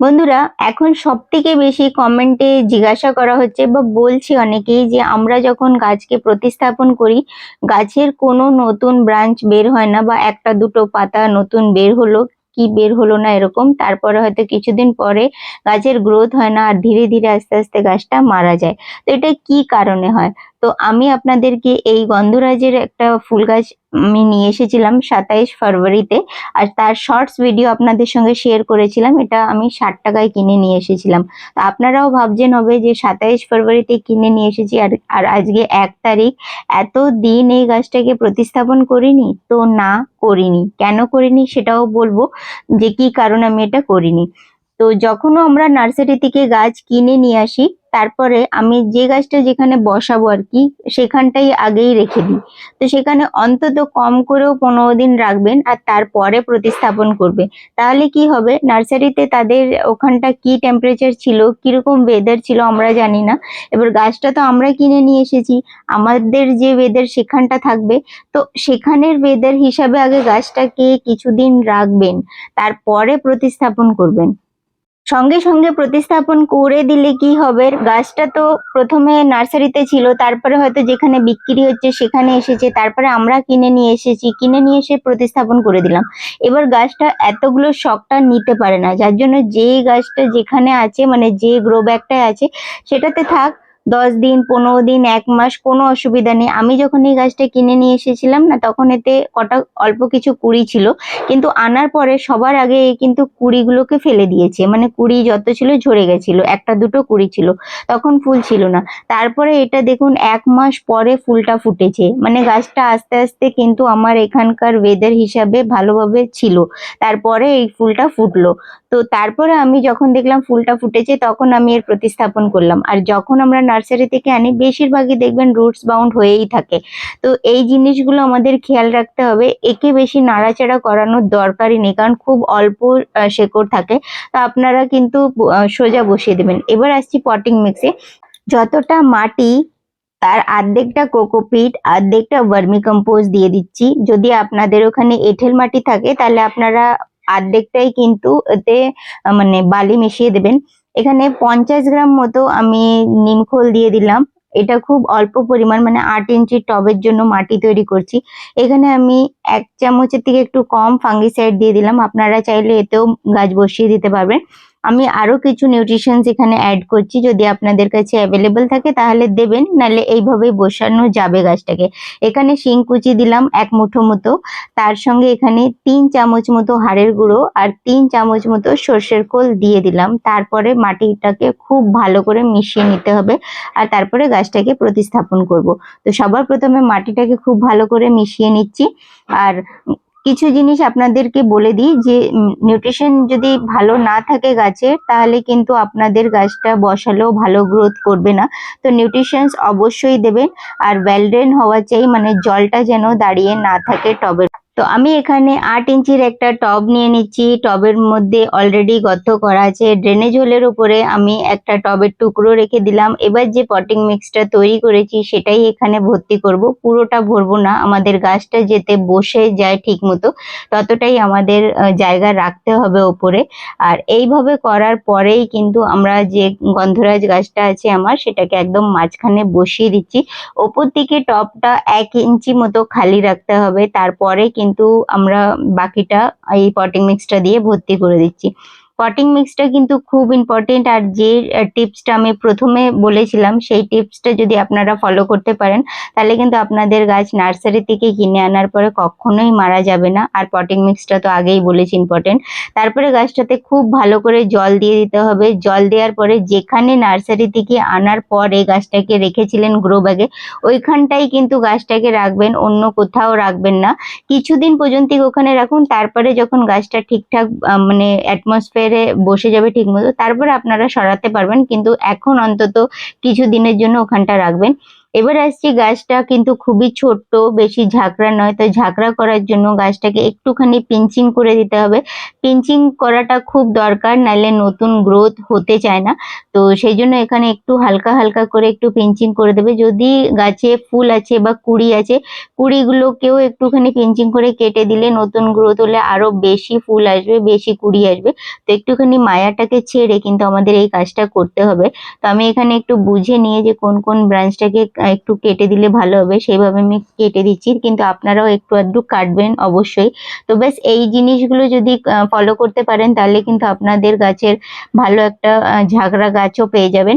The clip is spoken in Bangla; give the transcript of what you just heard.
বন্ধুরা, এখন সব থেকে বেশি কমেন্টে জিজ্ঞাসা করা হচ্ছে বা বলছি অনেকেই যে আমরা যখন গাছকে প্রতিস্থাপন করি, গাছের কোনো নতুন ব্রাঞ্চ বের হয় না বা একটা দুটো পাতা নতুন বের হলো, কি বের হলো না এরকম, তারপরে হয়তো কিছুদিন পরে গাছের গ্রোথ হয় না আর ধীরে ধীরে আস্তে আস্তে গাছটা মারা যায়। তো এটা কি কারণে হয়? তো আমি আপনাদেরকে এই গন্ধরাজের একটা ফুল গাছ আমি নিয়ে এসেছিলাম সাতাইশ ফেব্রুয়ারিতে। আর তার শর্টস ভিডিও আপনাদের সঙ্গে শেয়ার করেছিলাম, এটা আমি ষাট টাকায় কিনে নিয়ে এসেছিলাম। তো আপনারাও ভাবছেন হবে যে সাতাইশ ফেব্রুয়ারিতে কিনে নিয়ে এসেছি, আর আর আজকে এক তারিখ। এত দিন এই গাছটাকে প্রতিস্থাপন করিনি, তো না করিনি। কেন করিনি সেটাও বলব যে কি কারণে আমি এটা করিনি। তো যখনও আমরা নার্সারি থেকে গাছ কিনে নিয়ে আসি, তারপরে আমি যে গাছটা যেখানে বসাবো আর কি, সেখানটাই আগেই রেখে দিই। তো সেখানে অন্তত কম করেও পনেরো দিন রাখবেন আর তারপরে প্রতিস্থাপন করবে। তাহলে কি হবে? নার্সারিতে তাদের ওখানটা কি টেম্পারেচার ছিল, কীরকম ওয়েদার ছিল আমরা জানি না। এবার গাছটা তো আমরা কিনে নিয়ে এসেছি, আমাদের যে ওয়েদার সেখানটা থাকবে। তো সেখানের ওয়েদার হিসাবে আগে গাছটাকে কিছুদিন রাখবেন, তারপরে প্রতিস্থাপন করবেন। সঙ্গে সঙ্গে প্রতিস্থাপন করে দিলে কি হবে? গাছটা তো প্রথমে নার্সারিতে ছিল, তারপরে হয়তো যেখানে বিক্রি হচ্ছে সেখানে এসেছে, তারপরে আমরা কিনে নিয়ে এসেছি, কিনে নিয়ে এসে প্রতিস্থাপন করে দিলাম। এবার গাছটা এতগুলো শখটা নিতে পারে না, যার জন্য যে গাছটা যেখানে আছে মানে যে গ্রো ব্যাগটায় আছে, সেটাতে থাক দশ দিন, পনেরো দিন, এক মাস কোনো অসুবিধা নেই। আমি যখন এই গাছটা কিনে নিয়ে এসেছিলাম না, তখন এতে কটা অল্প কিছু কুড়ি ছিল। কিন্তু আনার পরে সবার আগে কিন্তু কুড়িগুলোকে ফেলে দিয়েছে। মানে কুড়ি যত ছিল ঝরে গেছিল, একটা দুটো কুড়ি ছিল। তখন ফুল ছিল না। তারপরে এটা দেখুন, এক মাস পরে ফুলটা ফুটেছে। মানে গাছটা আস্তে আস্তে কিন্তু আমার এখানকার ওয়েদার হিসাবে ভালোভাবে ছিল। তারপরে এই ফুলটা ফুটলো। তো তারপরে আমি যখন দেখলাম ফুলটা ফুটেছে, তখন আমি এর প্রতিস্থাপন করলাম। আর যখন আমরা নার্সারি থেকে আনি, বেশিরভাগই দেখবেন রুটস বাউন্ড হয়েই থাকে। তো এই জিনিসগুলো আমাদের খেয়াল রাখতে হবে। একে বেশি নাড়াচাড়া করানোর দরকারই নেই, কারণ খুব অল্প শেকড় থাকে। তো আপনারা কিন্তু সোজা বসিয়ে দেবেন। এবার আসছি পটিং মিক্সে যতটা মাটি, তার আর্ধেকটা কোকোপিট অর্ধেকটা ভার্মি কম্পোজ দিয়ে দিচ্ছি। যদি আপনাদের ওখানে এঁঠেল মাটি থাকে, তাহলে আপনারা অর্ধেকটাই কিন্তু এতে মানে বালি মিশিয়ে দেবেন। এখানে পঞ্চাশ গ্রাম মতো আমি নিমখোল দিয়ে দিলাম। এটা খুব অল্প পরিমাণ মানে আট ইঞ্চি টবের জন্য মাটি তৈরি করছি। এখানে আমি এক চামচের থেকে একটু কম ফাঙ্গিসাইড দিয়ে দিলাম। আপনারা চাইলে এতেও গাছ বসিয়ে দিতে পারবেন। আমি আরও কিছু নিউট্রিশনস এখানে অ্যাড করছি, যদি আপনাদের কাছে অ্যাভেলেবল থাকে তাহলে দেবেন, নাহলে এইভাবেই বসানো যাবে গাছটাকে। এখানে শিং কুচি দিলাম এক মুঠো মতো, তার সঙ্গে এখানে তিন চামচ মতো হাড়ের গুঁড়ো আর তিন চামচ মতো সর্ষের খোল দিয়ে দিলাম। তারপরে মাটিটাকে খুব ভালো করে মিশিয়ে নিতে হবে আর তারপরে গাছটাকে প্রতিস্থাপন করব। তো সবার প্রথমে মাটিটাকে খুব ভালো করে মিশিয়ে নিচ্ছি আর কিছু জিনিস আপনাদেরকে বলে দিই যে নিউট্রিশন যদি ভালো না থাকে গাছের তাহলে কিন্তু আপনাদের গাছটা বসালেও ভালো গ্রোথ করবে না। তো নিউট্রিশনস অবশ্যই দেবেন। আর ওয়েলড্রেন হওয়া চাই মানে জলটা যেন দাঁড়িয়ে না থাকে টবের তো আমি এখানে আট ইঞ্চির একটা টব নিয়ে নিচ্ছি। টবের মধ্যে অলরেডি গর্ত করা আছে। ড্রেনেজ হোলের উপরে আমি একটা টবের টুকরো রেখে দিলাম। এবার যে পটিং মিক্সটা তৈরি করেছি, সেটাই এখানে ভর্তি করব। পুরোটা ভরবো না। আমাদের গাছটা যেতে বসে যায় ঠিক মতো ততটাই আমাদের জায়গা রাখতে হবে ওপরে। আর এইভাবে করার পরেই কিন্তু আমরা যে গন্ধরাজ গাছটা আছে আমার, সেটাকে একদম মাঝখানে বসিয়ে দিচ্ছি। ওপর দিকে টপটা এক ইঞ্চি মতো খালি রাখতে হবে। তারপরে কিন্তু আমরা বাকিটা এই পটিং মিক্সটা দিয়ে ভর্তি করে দিচ্ছি। পটিং মিক্সটা কিন্তু খুব ইম্পর্টেন্ট আর যে টিপসটা আমি প্রথমে বলেছিলাম, সেই টিপসটা যদি আপনারা ফলো করতে পারেন, তাহলে কিন্তু আপনাদের গাছ নার্সারি থেকে কিনে আনার পরে কখনোই মারা যাবে না। আর পটিং মিক্সটা তো আগেই বলেছি ইম্পর্টেন্ট তারপরে গাছটাতে খুব ভালো করে জল দিয়ে দিতে হবে। জল দেওয়ার পরে যেখানে নার্সারি থেকে আনার পর এই গাছটাকে রেখেছিলেন গ্রো ব্যাগে ওইখানটাই কিন্তু গাছটাকে রাখবেন, অন্য কোথাও রাখবেন না। কিছুদিন পর্যন্ত ওখানে রাখুন, তারপরে যখন গাছটা ঠিকঠাক মানে অ্যাটমসফিয়ারে বসে যাবে ঠিক মতো তারপরে আপনারা সরাতে পারবেন। কিন্তু এখন অন্তত কিছু দিনের জন্য ওখানটা রাখবেন। এবার আসছি গাছটা কিন্তু খুবই ছোট্ট, বেশি ঝাঁকড়া নয় তো ঝাঁকড়া করার জন্য গাছটাকে একটুখানি পিঞ্চিং করে দিতে হবে। পিঞ্চিং করাটা খুব দরকার নাহলে নতুন গ্রোথ হতে চায় না। তো সেই জন্য এখানে একটু হালকা হালকা করে একটু পিঞ্চিং করে দেবে। যদি গাছে ফুল আছে বা কুড়ি আছে, কুড়িগুলোকেও একটুখানি পিঞ্চিং করে কেটে দিলে নতুন গ্রোথ হলে আরও বেশি ফুল আসবে, বেশি কুড়ি আসবে। তো একটুখানি মায়াটাকে ছেড়ে কিন্তু আমাদের এই কাজটা করতে হবে। তো আমি এখানে একটু বুঝে নিয়ে যে কোন কোন ব্রাঞ্চটাকে একটু কেটে দিলে ভালো হবে, সেইভাবে আমি কেটে দিচ্ছি। কিন্তু আপনারাও একটু আধটু কাটবেন অবশ্যই। তো ব্যাস, এই জিনিসগুলো যদি ফলো করতে পারেন, তাহলে কিন্তু আপনাদের গাছের ভালো একটা ঝাগড়া গাছও পেয়ে যাবেন।